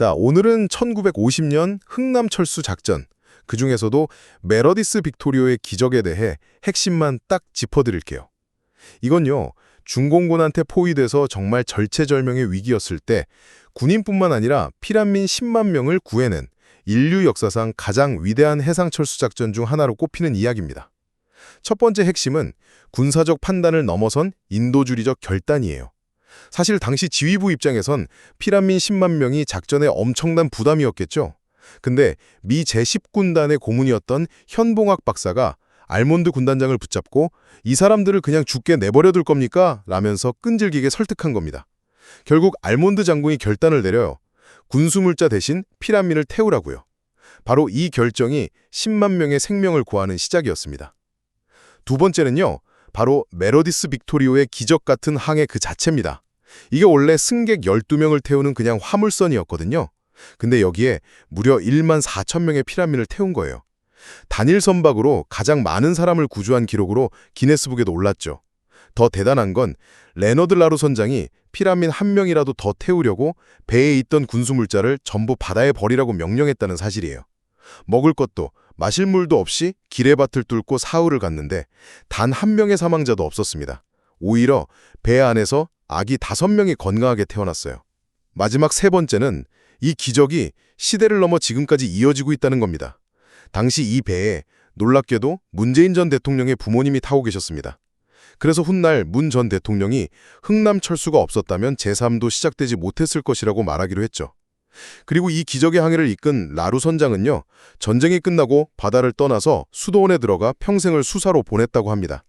자, 오늘은 1950년 흥남철수 작전, 그 중에서도 메러디스 빅토리오의 기적에 대해 핵심만 딱 짚어드릴게요. 이건요, 중공군한테 포위돼서 정말 절체절명의 위기였을 때 군인뿐만 아니라 피란민 10만 명을 구해낸 인류 역사상 가장 위대한 해상철수 작전 중 하나로 꼽히는 이야기입니다. 첫 번째 핵심은 군사적 판단을 넘어선 인도주의적 결단이에요. 사실 당시 지휘부 입장에선 피란민 10만 명이 작전에 엄청난 부담이었겠죠. 근데 미 제10군단의 고문이었던 현봉학 박사가 알몬드 군단장을 붙잡고 이 사람들을 그냥 죽게 내버려 둘 겁니까? 라면서 끈질기게 설득한 겁니다. 결국 알몬드 장군이 결단을 내려요. 군수물자 대신 피란민을 태우라고요. 바로 이 결정이 10만 명의 생명을 구하는 시작이었습니다. 두 번째는요. 바로 메로디스 빅토리오의 기적 같은 항해 그 자체입니다. 이게 원래 승객 12명을 태우는 그냥 화물선이었거든요. 근데 여기에 무려 1만 4천 명의 피라민을 태운 거예요. 단일 선박으로 가장 많은 사람을 구조한 기록으로 기네스북에도 올랐죠. 더 대단한 건 레너드 라루 선장이 피라민 한 명이라도 더 태우려고 배에 있던 군수물자를 전부 바다에 버리라고 명령했다는 사실이에요. 먹을 것도 마실 물도 없이 기레밭을 뚫고 사흘을 갔는데 단 한 명의 사망자도 없었습니다. 오히려 배 안에서 아기 다섯 명이 건강하게 태어났어요. 마지막 세 번째는 이 기적이 시대를 넘어 지금까지 이어지고 있다는 겁니다. 당시 이 배에 놀랍게도 문재인 전 대통령의 부모님이 타고 계셨습니다. 그래서 훗날 문 전 대통령이 흥남 철수가 없었다면 제3도 시작되지 못했을 것이라고 말하기로 했죠. 그리고 이 기적의 항해를 이끈 라루 선장은요. 전쟁이 끝나고 바다를 떠나서 수도원에 들어가 평생을 수사로 보냈다고 합니다.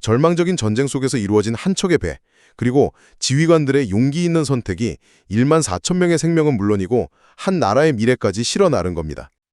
절망적인 전쟁 속에서 이루어진 한 척의 배, 그리고 지휘관들의 용기 있는 선택이 1만 4천 명의 생명은 물론이고 한 나라의 미래까지 실어 나른 겁니다.